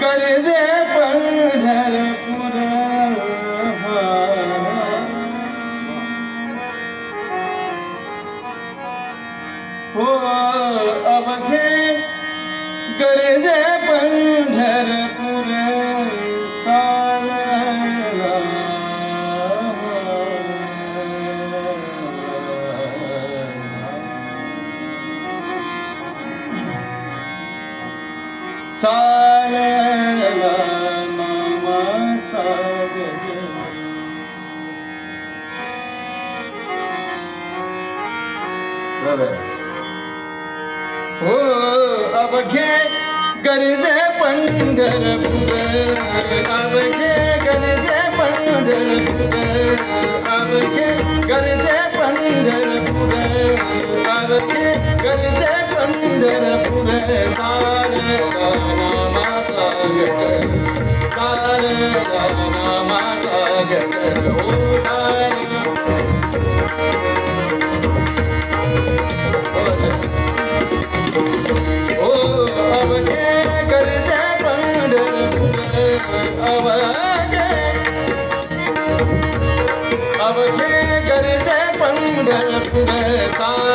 गरजे पंढरपूर हो अवघे गरजे पंढरपूर चालला चालला हो अवघे गरजे पंढरपूर अवघे गरजे पंढरपूर अवघे गरजे पंढरपूर अवघे गरजे पंढरपूर सारला नामाचा गजर सारला नामाचा गजर हो सारला अवघे के करते पंढरपूर गजर